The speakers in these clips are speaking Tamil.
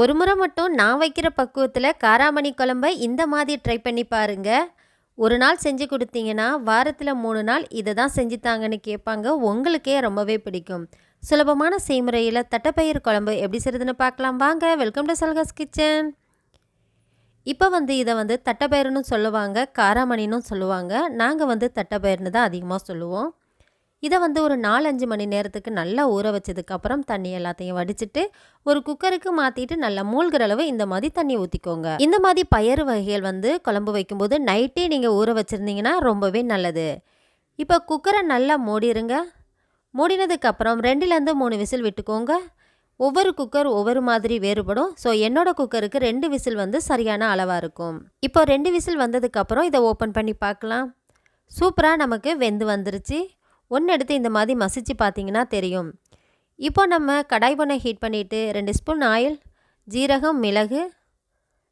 ஒரு முறை மட்டும் நான் வைக்கிற பக்குவத்தில் காராமணி குழம்ப இந்த மாதிரி ட்ரை பண்ணி பாருங்கள் ஒரு நாள் செஞ்சு கொடுத்தீங்கன்னா வாரத்தில் மூணு நாள் இதை தான் செஞ்சு தாங்கன்னு கேட்பாங்க. உங்களுக்கே ரொம்பவே பிடிக்கும். சுலபமான செய்முறையில் தட்டைப்பயிர் குழம்பு எப்படி செய்கிறதுன்னு பார்க்கலாம். வாங்க வெல்கம் டு சல்காஸ் கிச்சன் இப்போ வந்து இதை வந்து தட்டைப்பயிறுன்னு சொல்லுவாங்க காராமணின்னு சொல்லுவாங்க. நாங்கள் வந்து தட்டைப்பயிர்னு தான் அதிகமாக சொல்லுவோம். இதை வந்து ஒரு நாலஞ்சு மணி நேரத்துக்கு நல்லா ஊற வச்சதுக்கப்புறம் தண்ணி எல்லாத்தையும் வடிச்சிட்டு ஒரு குக்கருக்கு மாற்றிட்டு நல்லா மூழ்கிற அளவு இந்த மாதிரி தண்ணி ஊற்றிக்கோங்க இந்த மாதிரி பயறு வகைகள் வந்து குழம்பு வைக்கும்போது நைட்டே நீங்கள் ஊற வச்சுருந்தீங்கன்னா ரொம்பவே நல்லது. இப்போ குக்கரை நல்லா மூடிடுங்க மூடினதுக்கப்புறம் ரெண்டுலேருந்து மூணு விசில் விட்டுக்கோங்க. ஒவ்வொரு குக்கர் ஒவ்வொரு மாதிரி வேறுபடும். ஸோ என்னோடய குக்கருக்கு ரெண்டு விசில் வந்து சரியான அளவாக இருக்கும். இப்போ ரெண்டு விசில் வந்ததுக்கப்புறம் இதை ஓப்பன் பண்ணி பார்க்கலாம் சூப்பராக நமக்கு வெந்து வந்துருச்சு. ஒன்று எடுத்து இந்த மாதிரி மசிச்சு பார்த்தீங்கன்னா தெரியும். இப்போ நம்ம கடாய் பண்ணை ஹீட் பண்ணிவிட்டு ரெண்டு ஸ்பூன் ஆயில் ஜீரகம் மிளகு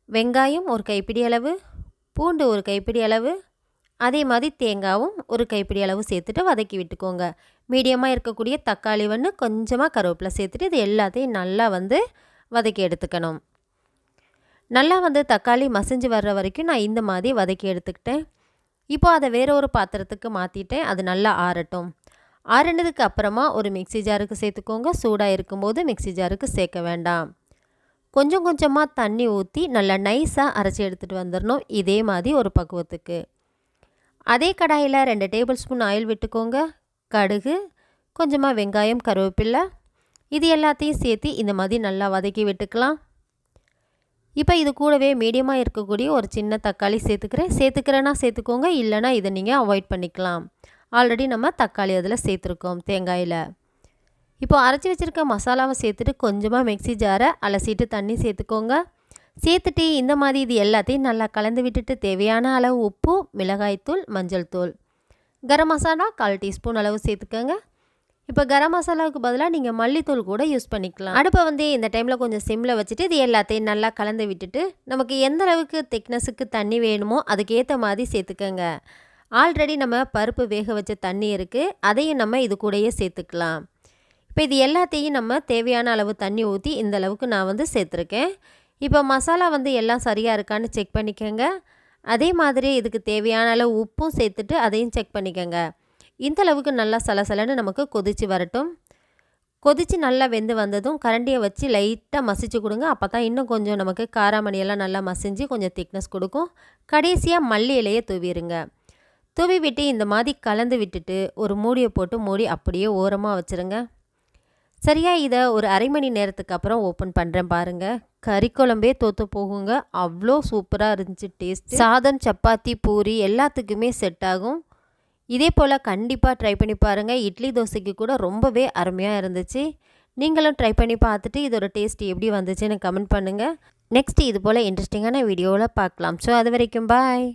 வெங்காயம் ஒரு கைப்பிடி அளவு பூண்டு ஒரு கைப்பிடி அளவு அதே மாதிரி தேங்காவும் ஒரு கைப்பிடி அளவு சேர்த்துட்டு வதக்கி விட்டுக்கோங்க. மீடியமாக இருக்கக்கூடிய தக்காளி வந்து கொஞ்சமாக கருவேப்பிலை சேர்த்துட்டு இது எல்லாத்தையும் நல்லா வந்து வதக்கி எடுத்துக்கணும். நல்லா வந்து தக்காளி மசிஞ்சு வர்ற வரைக்கும் நான் இந்த மாதிரி வதக்கி எடுத்துக்கிட்டேன். இப்போ அதை வேற ஒரு பாத்திரத்துக்கு மாற்றிட்டேன் அது நல்லா ஆறட்டும். ஆறினதுக்கு அப்புறமா ஒரு மிக்சி ஜாருக்கு சேர்த்துக்கோங்க. சூடாக இருக்கும்போது மிக்சி ஜாருக்கு சேர்க்க வேண்டாம். கொஞ்சம் கொஞ்சமாக தண்ணி ஊற்றி நல்லா நைஸாக அரைச்சி எடுத்துகிட்டு வந்துடணும் இதே மாதிரி ஒரு பக்குவத்துக்கு. அதே கடாயில் ரெண்டு டேபிள் ஸ்பூன் ஆயில் விட்டுக்கோங்க. கடுகு கொஞ்சமாக வெங்காயம் கருவேப்பில்லை. இது எல்லாத்தையும் சேர்த்து இந்த மாதிரி நல்லா வதக்கி விட்டுக்கலாம். இப்போ இது கூடவே மீடியமாக இருக்கக்கூடிய ஒரு சின்ன தக்காளி சேர்த்துக்கிறேன். சேர்த்துக்கிறேன்னா சேர்த்துக்கோங்க இல்லைனா இதை நீங்கள் அவாய்ட் பண்ணிக்கலாம். ஆல்ரெடி நம்ம தக்காளி அதில் சேர்த்துருக்கோம் தேங்காயில். இப்போ அரைச்சி வச்சுருக்க மசாலாவை சேர்த்துட்டு கொஞ்சமாக மிக்சி ஜாரை அலசிட்டு தண்ணி சேர்த்துக்கோங்க. சேர்த்துட்டு இந்த மாதிரி இது எல்லாத்தையும் நல்லா கலந்து விட்டுட்டு தேவையான அளவு உப்பு மிளகாய்த்தூள் மஞ்சள் தூள் கரம் மசாலா கால் டீஸ்பூன் அளவு சேர்த்துக்கோங்க. இப்போ கரம் மசாலாவுக்கு பதிலாக நீங்கள் மல்லித்தூள் கூட யூஸ் பண்ணிக்கலாம். அடுப்பை வந்து இந்த டைமில் கொஞ்சம் சிம்மில் வச்சுட்டு இது எல்லாத்தையும் நல்லா கலந்து விட்டுட்டு நமக்கு எந்த அளவுக்கு திக்னஸுக்கு தண்ணி வேணுமோ அதுக்கேற்ற மாதிரி சேர்த்துக்கோங்க. ஆல்ரெடி நம்ம பருப்பு வேக வச்ச தண்ணி இருக்குது அதையும் நம்ம இது கூடயே சேர்த்துக்கலாம். இப்போ இது எல்லாத்தையும் நம்ம தேவையான அளவு தண்ணி ஊற்றி இந்த அளவுக்கு நான் வந்து சேர்த்துருக்கேன். இப்போ மசாலா வந்து எல்லாம் சரியாக இருக்கான்னு செக் பண்ணிக்கோங்க. அதே மாதிரி இதுக்கு தேவையான அளவு உப்பும் சேர்த்துட்டு அதையும் செக் பண்ணிக்கோங்க. இந்த அளவுக்கு நல்லா சலசலன்னு நமக்கு கொதித்து வரட்டும். கொதித்து நல்லா வெந்து வந்ததும் கரண்டியை வச்சு லைட்டாக மசிச்சு கொடுங்க. அப்போ தான் இன்னும் கொஞ்சம் நமக்கு காராமணியெல்லாம் நல்லா மசிஞ்சு கொஞ்சம் திக்னஸ் கொடுக்கும். கடைசியாக மல்லி இலையை தூவிடுங்க தூவி விட்டு இந்த மாதிரி கலந்து விட்டுட்டு ஒரு மூடியை போட்டு மூடி அப்படியே ஓரமாக வச்சுருங்க. சரியாக இதை ஒரு அரை மணி நேரத்துக்கு அப்புறம் ஓப்பன் பண்ணுறேன் பாருங்கள் கறி குழம்பே தோற்று போகுங்க. அவ்வளோ சூப்பராக இருந்துச்சு டேஸ்ட் சாதம் சப்பாத்தி பூரி எல்லாத்துக்குமே செட் ஆகும். இதே போல் கண்டிப்பாக ட்ரை பண்ணி பாருங்கள் இட்லி தோசைக்கு கூட ரொம்பவே அருமையாக இருந்துச்சு. நீங்களும் ட்ரை பண்ணி பார்த்துட்டு இதோட டேஸ்ட் எப்படி வந்துச்சுன்னு கமெண்ட் பண்ணுங்கள் நெக்ஸ்ட் இது போல் இன்ட்ரெஸ்டிங்கான வீடியோவில் பார்க்கலாம். ஸோ அது வரைக்கும் பாய்